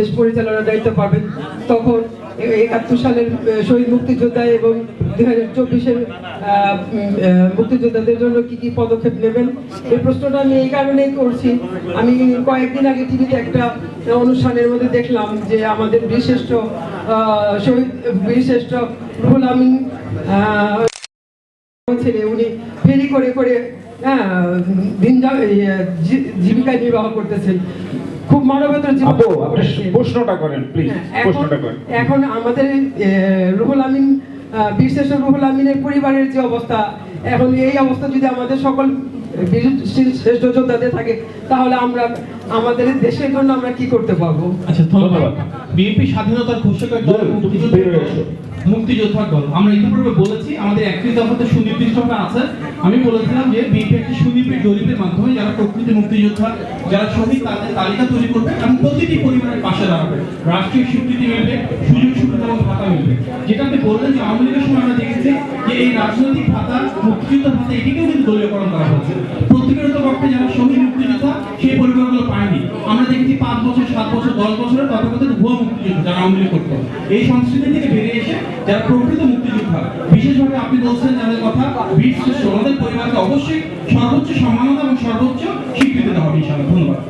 দেশ পরিচালনার দায়িত্ব পাবেন। তখন একাত্তর সালের শহীদ মুক্তিযোদ্ধা এবং দুই হাজার চব্বিশের মুক্তিযোদ্ধাদের জন্য কি কি পদক্ষেপ নেবেন? এই প্রশ্নটা আমি এই কারণেই করছি। আমি কয়েকদিন আগে টিভিতে একটা অনুষ্ঠানের মধ্যে দেখলাম যে আমাদের আহ, শহীদ বিশিষ্ট রুহুল আমিন ছেলে উনি ফেরি করে করে হ্যাঁ দিন জীবিকা নির্বাহ করতেছেন। খুব মানবতার জীবন। আপু আপনি প্রশ্নটা করেন প্লিজ হ্যাঁ, প্রশ্নটা করেন। এখন আমাদের রুহুল আমিন শ্রেষ্ঠ রুহুল আমিনের পরিবারের যে অবস্থা এখন এই অবস্থা যদি আমাদের সকল শ্রেষ্ঠ যোদ্ধাদের থাকে তাহলে আমরা আমাদের দেশের জন্য আমরা কি করতে পারব? আচ্ছা ধন্যবাদ। বিএনপি স্বাধীনতার ঘোষকের দল মুক্তিযোদ্ধা দল। আমরা ইতিপূর্বে বলেছি, আমাদের একত্রিশ দফাতে সুনির্দিষ্টভাবে আছে। আমি বলেছিলাম যে বিএনপি একটি সুনির্দিষ্ট জরিপের মাধ্যমে যারা প্রকৃত মুক্তিযোদ্ধা, যারা শহীদ, তাদের তালিকা তৈরি করবে এবং প্রতিটি পরিবারের পাশে দাঁড়াবে। রাষ্ট্রীয় স্বীকৃতি মিলবে, সুযোগ সুবিধা এবং ভাতা মিলবে। যেটা আপনি বললেন যে আওয়ামী লীগের সময় আমরা দেখেছি যে এই রাজনৈতিক ভাতা, মুক্তিযুদ্ধ ভাতা এটিকেও কিন্তু দলীয়করণ করা হয়েছে। যারা করতো। এই সংস্কৃতি থেকে বেরিয়ে এসে যারা প্রকৃত মুক্তিযোদ্ধা বিশেষভাবে আপনি বলছেন যাদের কথা বীর পরিবারকে অবশ্যই সর্বোচ্চ সম্মাননা এবং সর্বোচ্চ স্বীকৃতি দেওয়া হবে ইনশাআল্লাহ। ধন্যবাদ।